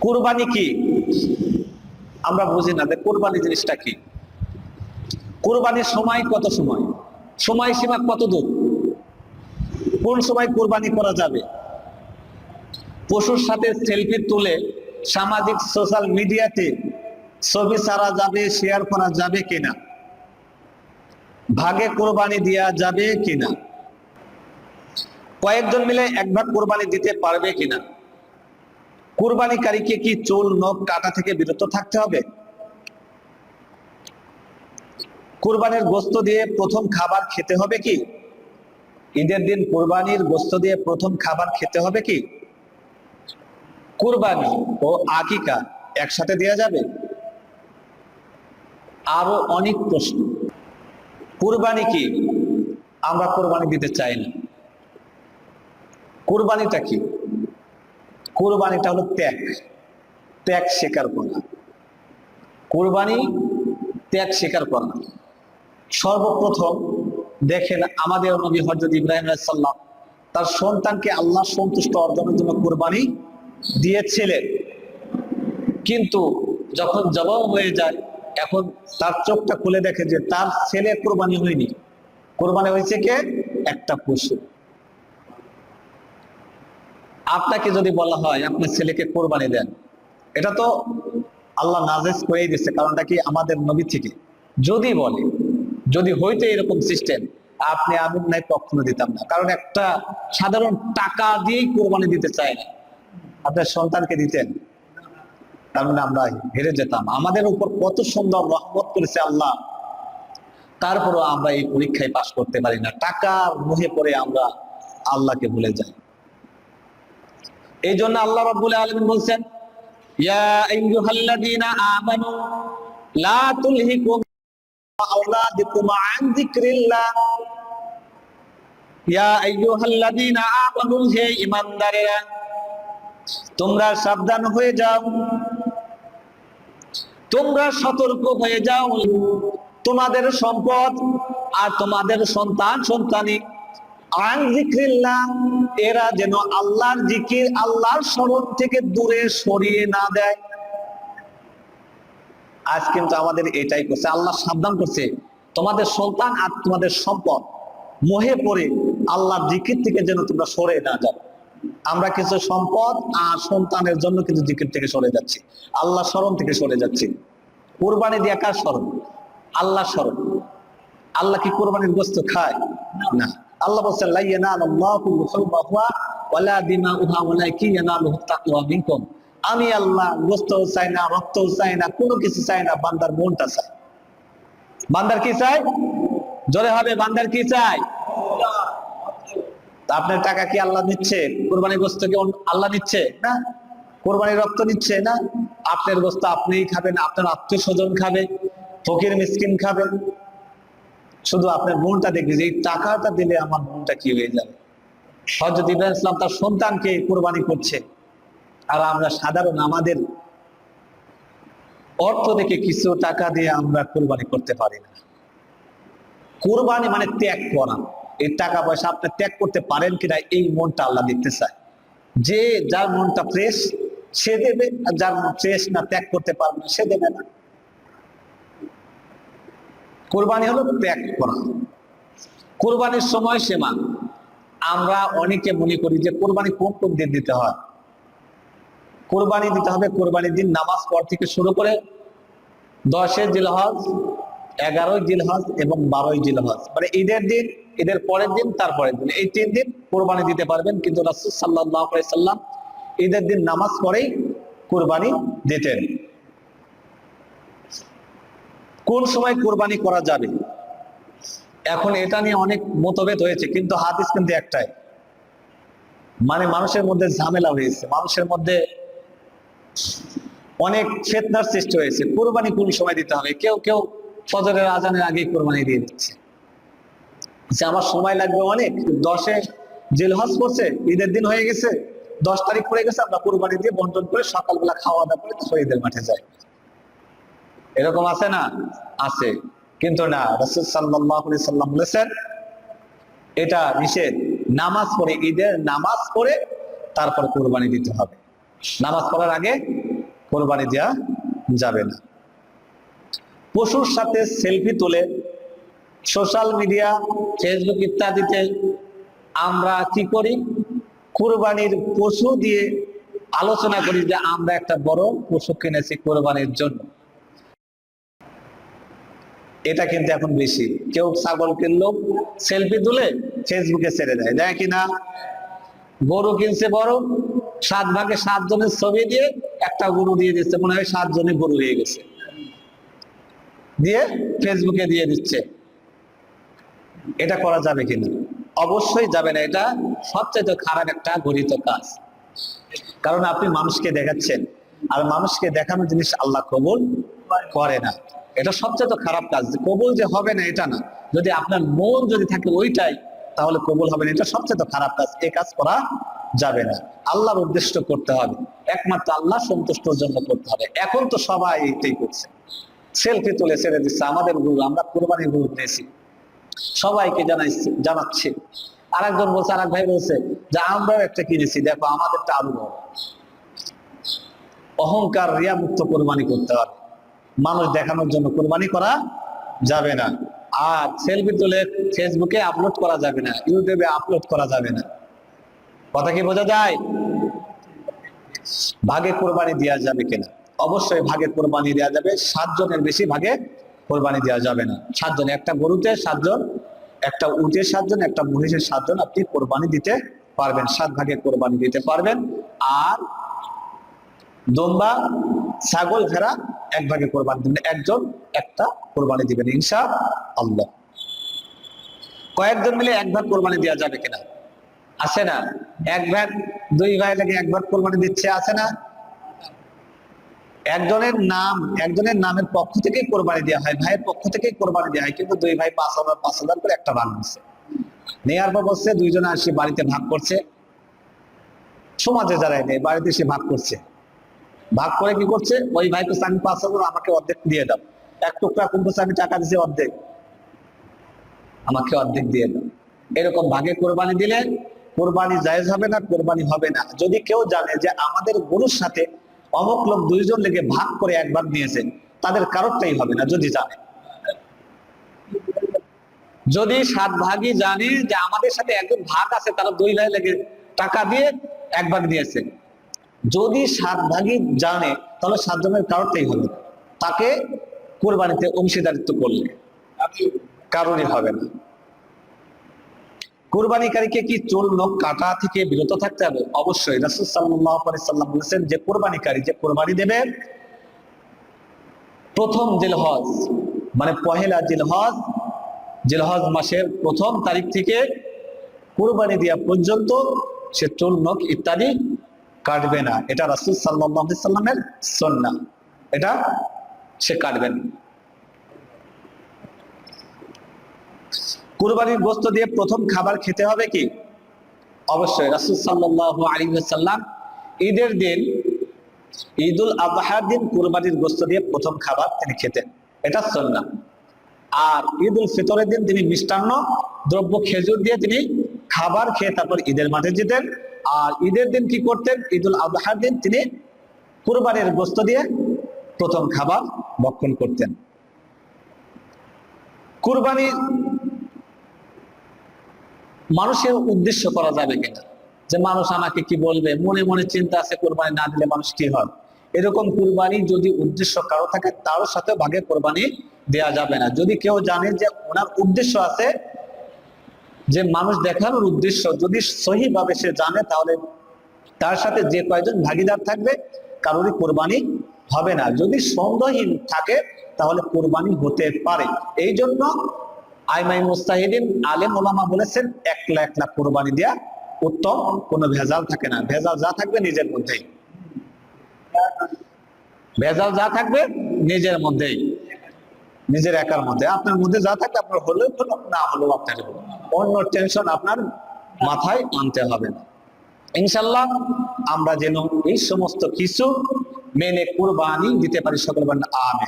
কোরবানি কি? আমরা বুঝি না যে কোরবানি জিনিসটা কি। কোরবানির সময় কত সময়? সময় সীমা কত দূর কোন সময় কোরবানি করা যাবে? পশুর সাথে সেলফি তুলে সামাজিক সোশ্যাল মিডিয়াতে ছবি ছাড়া যাবে শেয়ার করা যাবে কিনা? ভাগে কোরবানি দেওয়া যাবে কিনা? কয়েকজন মিলে এক ভাগ কোরবানি দিতে পারবে কিনা? কোরবানিকারীকে কি চুল, নখ, কাটা থেকে বিরত থাকতে হবে? কোরবানির গোস্ত দিয়ে প্রথম খাবার খেতে হবে কি? ঈদের দিন কোরবানির গোস্ত দিয়ে প্রথম খাবার খেতে হবে কি? কুরবানি ও আকিকা একসাথে দেওয়া যাবে? আরও অনেক প্রশ্ন। কোরবানি কি? আমরা কোরবানি দিতে চাই না। কোরবানিটা কি? কোরবানিটা হলো ত্যাগ। ত্যাগ স্বীকার করা। কোরবানি ত্যাগ স্বীকার করা। সর্বপ্রথম দেখেন আমাদের নবী হজরত ইব্রাহিম সাল্লাম তার সন্তানকে আল্লাহ সন্তুষ্ট অর্জনের জন্য কোরবানি দিয়েছিলেন। কিন্তু যখন জবাব হয়ে যায়, এখন তার চোখটা খুলে দেখে যে তার ছেলে কোরবানি হয়নি। কোরবানি হয়েছে কে? একটা পশু। আপনাকে যদি বলা হয় আপনার ছেলেকে কোরবানি দেন, এটা তো আল্লাহ নাজেজ করেই দিচ্ছে কারণটা কি? আমাদের নবী থেকে। যদি বলে, যদি হইতে এরকম সিস্টেম আপনি আমি নাই, কখনো দিতাম না। কারণ একটা সাধারণ টাকা দিয়েই কোরবানি দিতে চায় না। আপনার সন্তানকে দিতেন, তার মানে আমরা হেরে যেতাম। আমাদের উপর কত সুন্দর রহমত করেছে আল্লাহ। তারপরও আমরা এই পরীক্ষায় পাশ করতে পারি না। টাকার মুহে পড়ে আমরা আল্লাহকে ভুলে যাই। এই জন্য আল্লাহ রাব্বুল আলামিন বলছেন, ইয়া আইয়ুহাল্লাযীনা আমানু, লা তুলহিকুম আওলাদুকুম আন যিকরিল্লাহ। ইয়া আইয়ুহাল্লাযীনা আমানু, হে ঈমানদারেরা, তোমরা সাবধান হয়ে যাও। তোমরা সতর্ক হয়ে যাও। তোমাদের সম্পদ আর তোমাদের সন্তান সন্তানি আন যিকরিল্লাহ এরা যেন আল্লাহর জিকির আল্লাহর স্মরণ থেকে দূরে সরিয়ে না দেয়। আজ কিন্তু আমাদের এটাই করছে। আল্লাহ সাবধান করছে। তোমাদের সন্তান আর তোমাদের সম্পদ মোহে পড়ে আল্লাহর জিকির থেকে যেন তোমরা সরে না যাও। আমরা কিছু সম্পদ আর সন্তানের জন্য কিন্তু জিকির থেকে সরে যাচ্ছি। আল্লাহ স্মরণ থেকে সরে যাচ্ছি। কোরবানি দিয়ে কার স্মরণ? আল্লাহ স্মরণ। আল্লাহ কি কোরবানির বস্তু খায়? না। আল্লাহ বলছেন আমি আল্লাহ গোস্ত চাই না রক্ত চাই না, কোনো কিছু চাই না, বান্দার মনটা চাই। বান্দার কি চাই? জোরে হবে, বান্দার কি চাই? আপনার টাকা কি আল্লাহ নিচ্ছে? কোরবানি গোস্ত কি আল্লাহ নিচ্ছে না? কোরবানি রক্ত নিচ্ছে না? আপনার গোস্ত আপনিই খাবেন, আপনার আত্মীয় স্বজন খাবে ফকির মিসকিন খাবে। শুধু আপনার মনটা দেখবে যে এই টাকাটা দিলে আমার মনটা কি হয়ে যাবে? হজরত ইব্রাহিম ইসলাম তার সন্তানকে কোরবানি করছে। আর আমরা সাধারণ আমাদের অর্থ থেকে কিছু টাকা দিয়ে আমরা কোরবানি করতে পারি না। কোরবানি মানে ত্যাগ করা। এই টাকা পয়সা আপনি ত্যাগ করতে পারেন কিনা এই মনটা আল্লাহ দেখতে চায়। যে যার মনটা ফ্রেশ সে দেবে, আর যার মন ফ্রেশ না, ত্যাগ করতে পারবে না, সে দেবে না। কোরবানি হলো ত্যাগ করা। কোরবানির সময় সীমা। আমরা অনেকে মনে করি যে কোরবানি কোন কোন দিন দিতে হয়? কোরবানি দিতে হবে, কোরবানির দিন নামাজ পর থেকে শুরু করে দশে জিলহজ, এগারোই জিলহজ এবং বারোই জিলহজ। মানে ঈদের দিন, ঈদের পরের দিন, তারপরের দিন। এই তিন দিন কোরবানি দিতে পারবেন, কিন্তু রাসুল সাল্লাহ সাল্লাম ঈদের দিন নামাজ পরেই কোরবানি দিতেন। কোন সময় কোরবানি করা যাবে? এখন এটা নিয়ে অনেক মতভেদ হয়েছে, কিন্তু হাদিস কিন্তু একটাই। মানে মানুষের মধ্যে ঝামেলা হয়েছে, মানুষের মধ্যে অনেক ফেতনার সৃষ্টি হয়েছে। কোরবানি কোন সময় দিতে হবে? কেউ কেউ ফজরের, আজানের আগে কোরবানি দিয়ে দিচ্ছে। যে আমার সময় লাগবে অনেক, দশে জেলহজ করছে ঈদের দিন হয়ে গেছে, দশ তারিখ পড়ে গেছে, আমরা কোরবানি দিয়ে বন্টন করে সকালবেলা খাওয়া দাওয়া করে শহীদের মাঠে যাই। এরকম আছে না? আছে। কিন্তু না, রসুল সাল্লাহ সাল্লাম বলেছেন, এটা নিষেধ। নামাজ পড়ে, ঈদের নামাজ পড়ে তারপর কোরবানি দিতে হবে। নামাজ পড়ার আগে কোরবানি দেওয়া যাবে না। পশুর সাথে সেলফি তুলে, সোশ্যাল মিডিয়া, ফেসবুক ইত্যাদিতে আমরা কি করি? কোরবানির পশু দিয়ে আলোচনা করি যে আমরা একটা বড় পশু কিনেছি কোরবানির জন্য। এটা কিন্তু এখন বেশি। কেউ ছাগল কিনলো সেলফি তুলে ফেসবুকে ছেড়ে দেয়। দেয় কিনা গরু কিনছে বড়, সাত ভাগে সাত জনের ছবি দিয়ে একটা গরু দিয়ে দিচ্ছে, মনে হয় সাত গরু হয়ে গেছে। দিয়ে ফেসবুকে দিয়ে দিচ্ছে। এটা করা যাবে কিনা? অবশ্যই যাবে না। এটা সবচেয়ে খারাপ একটা গরিত কাজ। কারণ আপনি মানুষকে দেখাচ্ছেন। আর মানুষকে দেখানো জিনিস আল্লাহ কবুল করে না। এটা সবচেয়ে খারাপ কাজ কবুল যে হবে না এটা না। যদি আপনার মন যদি থাকে ওইটাই, তাহলে কবুল হবে না। এটা সবচেয়ে খারাপ কাজ এই কাজ করা যাবে না। আল্লাহর উদ্দেশ্য করতে হবে। একমাত্র আল্লাহ সন্তুষ্টর জন্য করতে হবে। এখন তো সবাই এইটাই করছে। সেলফি তুলে ছেড়ে দিচ্ছে। আমাদের গুরু আমরা কোরবানি গুরু নিয়েছি সবাইকে জানাইছে জানাচ্ছে। আর একজন বলছে আর ভাই বলছে যে, আমরাও একটা কিনেছি। দেখো, আমাদেরটা আরও অহংকার রিয়া মুক্ত কোরবানি করতে হবে। মানুষ দেখানোর জন্য কোরবানি করা যাবে না। আর সেলফি তুলে ফেসবুকে আপলোড করা যাবে না ইউটিউবে আপলোড করা যাবে না। কথা কি বোঝা যায়? ভাগে কোরবানি দেওয়া যাবে কিনা? অবশ্যই ভাগে কোরবানি দেওয়া যাবে, সাতজনের বেশি ভাগে কোরবানি দেওয়া যাবে না। সাতজন, একটা গরুতে সাতজন, একটা উটের সাতজন, একটা মহিষের সাতজন আপনি কোরবানি দিতে পারবেন, সাত ভাগে কোরবানি দিতে পারবেন। আর দোম্বা, ছাগল, ভেড়া এক ভাগে কোরবানি দিবেন একজন, একটা কোরবানি দিবেন ইনশা আল্লাহ কয়েকজন মিলে এক ভাগ কোরবানি দেওয়া যাবে কিনা? আছে না? এক ভাগ দুই ভাই লাগে এক ভাগ কোরবানি দিচ্ছে, আছে না? একজনের নাম, একজনের নামের পক্ষ থেকে কোরবানি দেওয়া হয়, ভাইয়ের পক্ষ থেকে কোরবানি দেওয়া হয়, কিন্তু দুই ভাই পাঁচ হাজার পাঁচ হাজার করে একটা ভাগ নিচ্ছে নেয়ার পর বলছে, দুইজনে আসি বাড়িতে ভাগ করছে। সমাজে যারা নেই বাড়িতে সে ভাগ করছে। ভাগ করে কি করছে? ওই ভাই তো আমি পাঁচ হাজার আমাকে অর্ধেক দিয়ে দাও। এক টুকরা কুম্ভসে আমি টাকা দিছি অর্ধেক। আমাকে অর্ধেক দিয়ে দাও। এরকম ভাগে কোরবানি দিলে কোরবানি জায়েজ হবে না, কোরবানি হবে না। যদি কেউ জানে যে আমাদের গরুর সাথে অমুক লোক দুইজন লেগে ভাগ করে একবার নিয়েছেন তাদের কারোরটাই হবে না, যদি জানে। যদি সাত ভাগই জানে যে আমাদের সাথে একজন ভাগ আছে, তারা দুই ভাই লেগে টাকা দিয়ে এক ভাগ দিয়েছে যদি সাত ভাগই জানে, তাহলে সাতজনের কারোরটাই হবে তাকে কোরবানিতে অংশীদারিত্ব করলে কারণই হবে না। কোরবানিকারীকে কি চুল, নখ, কাটা থেকে বিরত থাকতে হবে? অবশ্যই। রাসুলসাল্লাম সাল্লাম বলেছেন যে, কোরবানিকারী যে কোরবানি দেবে, প্রথম জিলহজ মানে পহেলা জিলহজ জিলহজ মাসের প্রথম তারিখ থেকে কোরবানি দেওয়া পর্যন্ত সে চুল, নখ ইত্যাদি কাটবে না। এটা রাসুল সাল্লামের সন্না এটা সে কাটবেন কুরবানির গোস্ত দিয়ে প্রথম খাবার খেতে হবে কি? অবশ্যই রাসুল সাল্লাহ আলী সাল্লাম ঈদের দিন, ঈদুল আজহার দিন কুরবানির গোস্ত দিয়ে প্রথম খাবার তিনি খেতেন। এটা সন্না আর ঈদ উল ফিতরের দিন তিনি মিষ্টান্ন দ্রব্য খেজুর দিয়ে তিনি খাবার খেয়ে তারপর ঈদের মাঠে যেতেন। আর ঈদের দিন কি করতেন? ঈদুল আজহার দিন তিনি কুরবানির গোস্ত দিয়ে প্রথম খাবার ভক্ষণ করতেন। কুরবানি মানুষের উদ্দেশ্য করা যাবে কিনা? যে মানুষ আমাকে কি বলবে? মনে মনে চিন্তা আছে কোরবানি না দিলে মানুষ কি হয়? এরকম কুরবানি যদি উদ্দেশ্য কারও থাকে তার সাথে ভাগে কোরবানি দেয়া যাবে না। যদি কেউ জানে যে ওনার উদ্দেশ্য আছে যে মানুষ দেখানোর উদ্দেশ্য যদি সহিভাবে সে জানে, তাহলে তার সাথে যে কয়জন ভাগিদার থাকবে, কারোরই কোরবানি হবে না। যদি সন্দেহহীন থাকে, তাহলে কোরবানি হতে পারে। এই জন্য আইমাই মুস্তাহিদিন আলেম ওলামা বলেছেন, একলা একলা কোরবানি দেয়া উত্তম, কোনো ভেজাল থাকে না। ভেজাল যা থাকবে নিজের মধ্যেই। ভেজাল যা থাকবে নিজের মধ্যেই। নিজের একার মধ্যে। আপনার মধ্যে যা থাকবে আপনার হলেও হলো, না হলেও আপনার হলো। অন্য টেনশন আপনার মাথায় আনতে হবে না। ইনশাল্লাহ আমরা যেন এই সমস্ত কিছু মেনে কুরবানি দিতে পারি, সকল আমেন।